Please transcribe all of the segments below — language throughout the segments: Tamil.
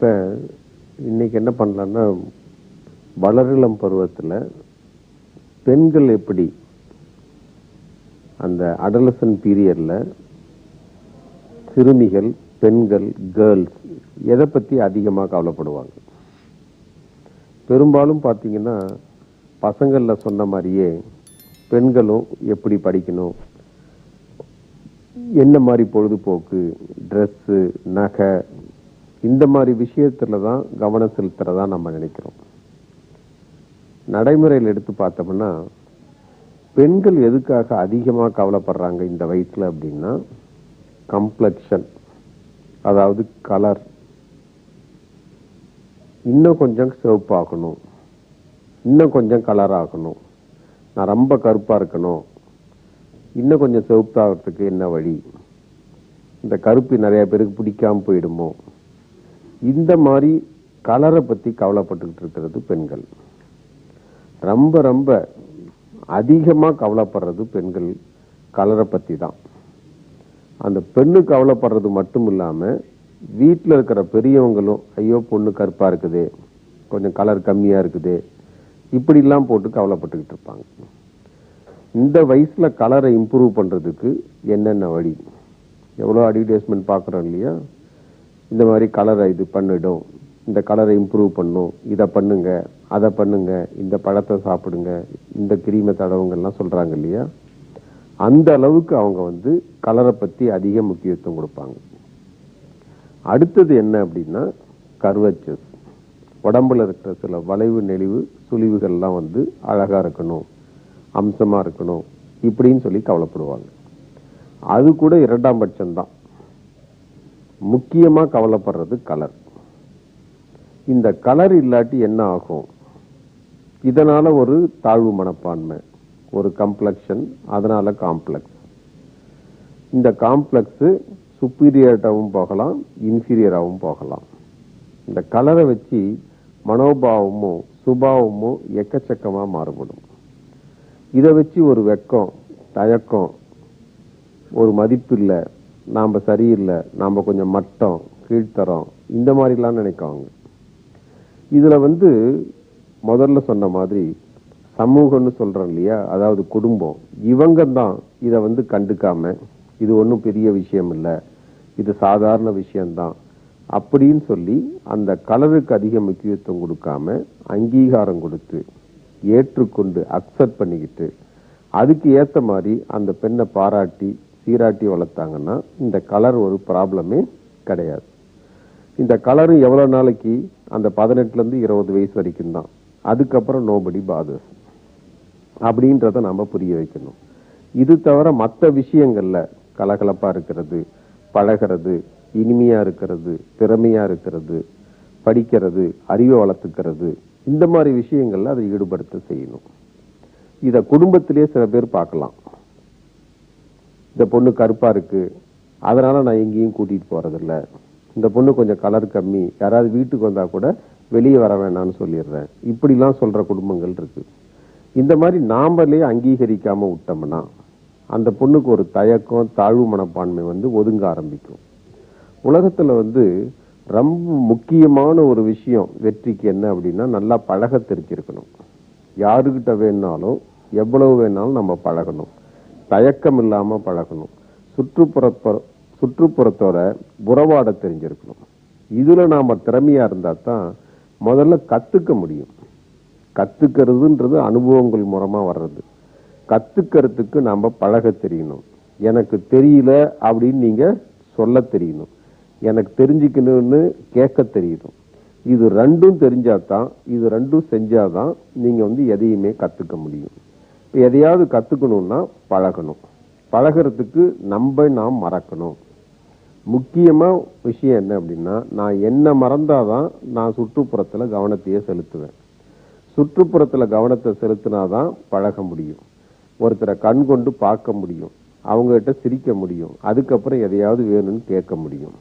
இப்போ இன்றைக்கி என்ன பண்ணலான்னா வளரிளம் பருவத்தில் பெண்கள் எப்படி அந்த அடலசன் பீரியடில் சிறுமிகள் பெண்கள் கேர்ள்ஸ் எதை பற்றி அதிகமாக கவலைப்படுவாங்க? பெரும்பாலும் பார்த்திங்கன்னா பசங்களில் சொன்ன மாதிரியே பெண்களும் எப்படி படிக்கணும்? என்ன மாதிரி பொழுதுபோக்கு? ட்ரெஸ்ஸு நகை இந்த மாதிரி விஷயத்தில் தான் கவனம் செலுத்துறதா நம்ம நினைக்கிறோம். நடைமுறையில் எடுத்து பார்த்தோம்னா பெண்கள் எதுக்காக அதிகமாக கவலைப்படுறாங்க இந்த வயசுல அப்படின்னா கம்ப்ளெக்ஷன் அதாவது கலர் இன்னும் கொஞ்சம் சிவப்பாகணும் இன்னும் கொஞ்சம் கலர் ஆகணும். நான் ரொம்ப கருப்பா இருக்கணும். இன்னும் கொஞ்சம் சிவப்பாகிறதுக்கு என்ன வழி? இந்த கருப்பு நிறைய பேருக்கு பிடிக்காம போயிடுமோ? இந்த மாதிரி கலரை பற்றி கவலைப்பட்டுக்கிட்டு இருக்கிறது பெண்கள். ரொம்ப ரொம்ப அதிகமாக கவலைப்படுறது பெண்கள் கலரை பற்றி தான். அந்த பெண்ணு கவலைப்படுறது மட்டும் இல்லாமல் வீட்டில் இருக்கிற பெரியவங்களும் ஐயோ பொண்ணு கருப்பாக இருக்குது கொஞ்சம் கலர் கம்மியாக இருக்குது இப்படிலாம் போட்டு கவலைப்பட்டுக்கிட்டு இருப்பாங்க. இந்த வயசில் கலரை இம்ப்ரூவ் பண்ணுறதுக்கு என்னென்ன வழி? எவ்வளோ அட்வர்டைஸ்மெண்ட் பார்க்குறோம் இல்லையா? இந்த மாதிரி கலரை இது பண்ணிடும். இந்த கலரை இம்ப்ரூவ் பண்ணும். இதை பண்ணுங்க அதை பண்ணுங்க இந்த பழத்தை சாப்பிடுங்க இந்த கிரீமை தடவுங்கள்லாம் சொல்கிறாங்க இல்லையா? அந்த அளவுக்கு அவங்க வந்து கலரை பற்றி அதிக முக்கியத்துவம் கொடுப்பாங்க. அடுத்தது என்ன அப்படின்னா கர்வச்சஸ் உடம்புல இருக்கிற சில வளைவு நெளிவு சுழிவுகள்லாம் வந்து அழகாக இருக்கணும் அம்சமாக இருக்கணும் இப்படின்னு சொல்லி கவலைப்படுவாங்க. அது கூட இரண்டாம் பட்சம்தான். முக்கியமாக கவலைப்படுறது கலர் இந்த கலர் இல்லாட்டி என்ன ஆகும்? இதனால் ஒரு தாழ்வு மனப்பான்மை ஒரு கம்ப்ளெக்ஷன் அதனால் காம்ப்ளெக்ஸ் இந்த காம்ப்ளெக்ஸு சுப்பீரியர்டாகவும் போகலாம் இன்ஃபீரியராகவும் போகலாம். இந்த கலரை வச்சு மனோபாவமும் சுபாவமும் எக்கச்சக்கமாக மாறுபடும். இதை வச்சு ஒரு வெக்கம் தயக்கம் ஒரு மதிப்பு இல்லை நாம் சரியில்லை நாம் கொஞ்சம் மட்டம் கீழ்த்தரம் இந்த மாதிரிலாம் நினைக்குவாங்க இதில் வந்து முதல்ல சொன்ன மாதிரி சமூகம்னு சொல்கிறோம் இல்லையா? அதாவது குடும்பம். இவங்க தான் இதை வந்து கண்டுக்காம இது ஒன்றும் பெரிய விஷயம் இல்லை இது சாதாரண விஷயம்தான் அப்படின்னு சொல்லி அந்த கலருக்கு அதிக முக்கியத்துவம் கொடுக்காம அங்கீகாரம் கொடுத்து ஏற்றுக்கொண்டு அக்செப்ட் பண்ணிக்கிட்டு அதுக்கு ஏற்ற மாதிரி அந்த பெண்ணை பாராட்டி சீராட்டி வளர்த்தாங்கன்னா இந்த கலர் ஒரு ப்ராப்ளமே கிடையாது. இந்த கலரு எவ்வளோ நாளைக்கு? அந்த பதினெட்டுலேருந்து இருபது வயசு வரைக்கும் தான். அதுக்கப்புறம் நோபடி பாதர்ஸ் அப்படின்றத நம்ம புரிய வைக்கணும். இது தவிர மற்ற விஷயங்களில் கலகலப்பாக இருக்கிறது பழகிறது இனிமையாக இருக்கிறது திறமையாக இருக்கிறது படிக்கிறது அறிவை வளர்த்துக்கிறது இந்த மாதிரி விஷயங்களில் அதை ஈடுபடுத்த செய்யணும். இதை குடும்பத்திலேயே சில பேர் பார்க்கலாம். இந்த பொண்ணு கருப்பாக இருக்குது அதனால் நான் எங்கேயும் கூட்டிகிட்டு போகிறதில்ல இந்த பொண்ணு கொஞ்சம் கலர் கம்மி. யாராவது வீட்டுக்கு வந்தால் கூட வெளியே வர வேணாம்னு சொல்லிடுறேன். இப்படிலாம் சொல்கிற குடும்பங்கள் இருக்குது இந்த மாதிரி நாமளே அங்கீகரிக்காமல் விட்டோம்னா அந்த பொண்ணுக்கு ஒரு தயக்கம் தாழ்வு மனப்பான்மை வந்து ஒதுங்க ஆரம்பிக்கும். உலகத்தில் வந்து ரொம்ப முக்கியமான ஒரு விஷயம் வெற்றிக்கு என்ன அப்படின்னா நல்லா பழக தெரிஞ்சிருக்கணும். யாருக்கிட்ட வேணாலும் எவ்வளவு வேணாலும் நம்ம பழகணும். தயக்கம் இல்லாமல் பழகணும். சுற்றுப்புற சுற்றுப்புறத்தோட உறவாட தெரிஞ்சிருக்கணும். இதில் நாம் திறமையாக இருந்தால் தான் முதல்ல கற்றுக்க முடியும். கற்றுக்கிறதுன்றது அனுபவங்கள் மூலமாக வர்றது. கற்றுக்கிறதுக்கு நாம் பழக தெரியணும். எனக்கு தெரியல அப்படின்னு நீங்கள் சொல்ல தெரியணும். எனக்கு தெரிஞ்சுக்கணும்னு கேட்க தெரியணும். இது ரெண்டும் தெரிஞ்சால் தான் இது ரெண்டும் செஞ்சால் தான் நீங்கள் வந்து எதையுமே கற்றுக்க முடியும். எதையாவது கத்துக்கணும்னா பழகணும். பழகிறதுக்கு நம்ம நாம் மறக்கணும். முக்கியமாக விஷயம் என்ன அப்படின்னா நான் என்ன மறந்தாதான் நான் சுற்றுப்புறத்தில் கவனத்தையே செலுத்துவேன். சுற்றுப்புறத்தில் கவனத்தை செலுத்தினாதான் பழக முடியும். ஒருத்தரை கண் கொண்டு பார்க்க முடியும். அவங்ககிட்ட சிரிக்க முடியும். அதுக்கப்புறம் எதையாவது வேணும்னு கேட்க முடியும்.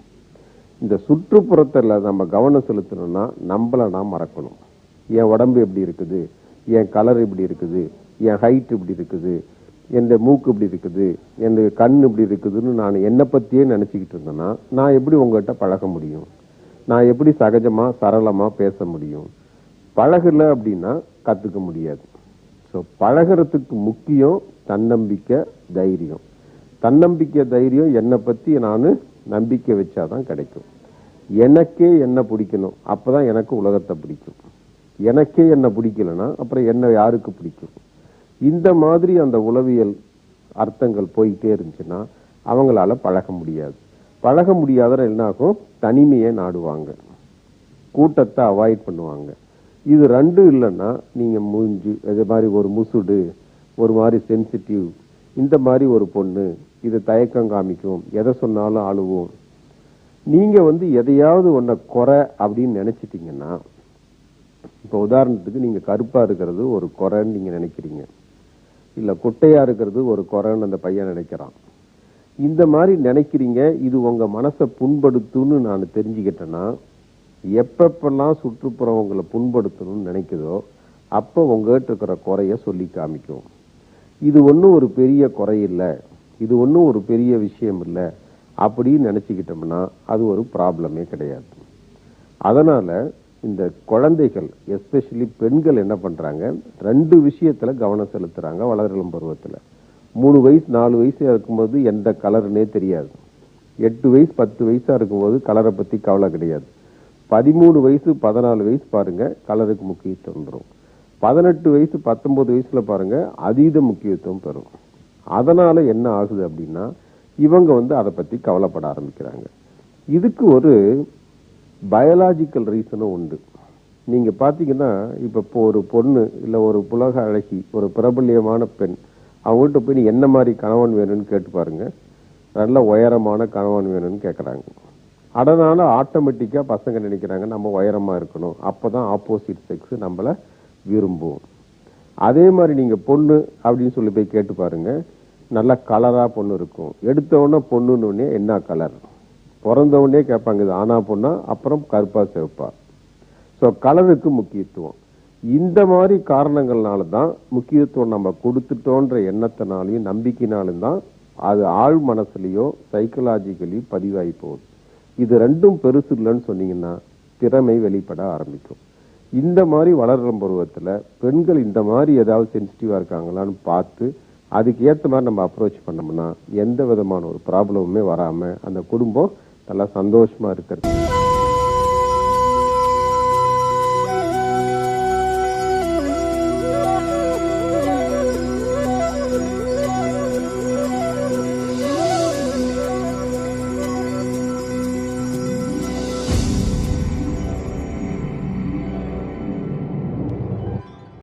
இந்த சுற்றுப்புறத்தில் நம்ம கவனம் செலுத்தணும்னா நம்மளை நாம் மறக்கணும். என் உடம்பு எப்படி இருக்குது? என் கலர் இப்படி இருக்குது? என் ஹைட் இப்படி இருக்குது என் மூக்கு இப்படி இருக்குது என் கண் இப்படி இருக்குதுன்னு நான் என்னை பற்றியே நினச்சிக்கிட்டு இருந்தேன்னா நான் எப்படி உங்கள்கிட்ட பழக முடியும்? நான் எப்படி சகஜமாக சரளமாக பேச முடியும்? பழகல அப்படின்னா கற்றுக்க முடியாது. ஸோ பழகிறதுக்கு முக்கியம் தன்னம்பிக்கை தைரியம். தன்னம்பிக்கை தைரியம் என்னை பற்றி நான் நம்பிக்கை வச்சாதான் கிடைக்கும். எனக்கே என்ன பிடிக்கணும் அப்போ தான் எனக்கு உலகத்தை பிடிக்கும். எனக்கே என்ன பிடிக்கலன்னா அப்புறம் என்ன யாருக்கு பிடிக்கும்? இந்த மாதிரி அந்த உளவியல் அர்த்தங்கள் போயிட்டே இருந்துச்சுன்னா அவங்களால பழக முடியாது. பழக முடியாத என்னாகும்? தனிமையை நாடுவாங்க. கூட்டத்தை அவாய்ட் பண்ணுவாங்க. இது ரெண்டும் இல்லைன்னா நீங்கள் மூஞ்சி இது மாதிரி ஒரு முசுடு ஒரு மாதிரி சென்சிட்டிவ் இந்த மாதிரி ஒரு பொண்ணு இது தயக்கம் காமிக்கும் எதை சொன்னாலும் அழுவோம். நீங்கள் வந்து எதையாவது ஒன்றை குறை அப்படின்னு நினச்சிட்டிங்கன்னா இப்போ உதாரணத்துக்கு நீங்கள் கருப்பாக இருக்கிறது ஒரு குறைன்னு நீங்கள் நினைக்கிறீங்க. இல்லை குட்டையாக இருக்கிறது ஒரு குறைன்னு அந்த பையன் நினைக்கிறான். இந்த மாதிரி நினைக்கிறீங்க இது உங்கள் மனசை புண்படுத்துன்னு நான் தெரிஞ்சுக்கிட்டேன்னா எப்பப்பெல்லாம் சுற்றுப்புறம் உங்களை புண்படுத்தணும்னு நினைக்குதோ அப்போ உங்ககிட்ட இருக்கிற குறைய சொல்லி காமிக்கும். இது ஒன்றும் ஒரு பெரிய குறை இல்லை. இது ஒன்றும் ஒரு பெரிய விஷயம் இல்லை. அப்படின்னு நினச்சிக்கிட்டோம்னா அது ஒரு ப்ராப்ளமே கிடையாது. அதனால் இந்த குழந்தைகள் எஸ்பெஷலி பெண்கள் என்ன பண்ணுறாங்க ரெண்டு விஷயத்தில் கவனம் செலுத்துகிறாங்க வளரிளம் பருவத்தில். மூணு வயசு நாலு வயசு இருக்கும்போது எந்த கலர்னே தெரியாது. எட்டு வயசு பத்து வயசாக இருக்கும்போது கலரை பற்றி கவலை கிடையாது. பதிமூணு வயசு பதினாலு வயசு பாருங்கள் கலருக்கு முக்கியத்துவம் தரும். பதினெட்டு வயசு பத்தொம்போது வயசில் பாருங்கள் அதீத முக்கியத்துவம் பெறும் அதனால் என்ன ஆகுது அப்படின்னா இவங்க வந்து அதை பற்றி கவலைப்பட ஆரம்பிக்கிறாங்க. இதுக்கு ஒரு பயாலாஜிக்கல் ரீசனும் உண்டு. நீங்கள் பார்த்தீங்கன்னா இப்போ ஒரு பொண்ணு இல்லை ஒரு புலக அழகி ஒரு பிரபல்யமான பெண் அவங்ககிட்ட போய் நீ என்ன மாதிரி கணவன் வேணும்னு கேட்டு பாருங்க. நல்ல உயரமான கணவன் வேணும்னு கேட்குறாங்க அதனால் ஆட்டோமேட்டிக்காக பசங்க நினைக்கிறாங்க நம்ம உயரமாக இருக்கணும். அப்போ தான் ஆப்போசிட் செக்ஸ் நம்மளை விரும்பும். அதே மாதிரி நீங்கள் பொண்ணு அப்படின்னு சொல்லி போய் கேட்டு பாருங்கள் நல்லா கலராக பொண்ணு இருக்கும். எடுத்தோடனே பொண்ணுன்னு என்ன கலர் பிறந்த உடனே கேட்பாங்க இது ஆனா பொண்ணா? அப்புறம் கருப்பா சிவப்பா ஸோ கலருக்கு முக்கியத்துவம். இந்த மாதிரி காரணங்கள்னால தான் முக்கியத்துவம் நம்ம கொடுத்துட்டோன்ற எண்ணத்தினாலையும் நம்பிக்கைனாலும் தான் அது ஆழ் மனசுலயோ சைக்கலாஜிக்கலி பதிவாகி போகுது. இது ரெண்டும் பெருசு இல்லைன்னு சொன்னீங்கன்னா திறமை வெளிப்பட ஆரம்பிக்கும். இந்த மாதிரி வளரும் பருவத்தில் பெண்கள் இந்த மாதிரி ஏதாவது சென்சிட்டிவாக இருக்காங்களான்னு பார்த்து அதுக்கு ஏற்ற மாதிரி நம்ம அப்ரோச் பண்ணோம்னா எந்த விதமான ஒரு ப்ராப்ளமுமே வராமல் அந்த குடும்பம் நல்லா சந்தோஷமா இருக்கிறது.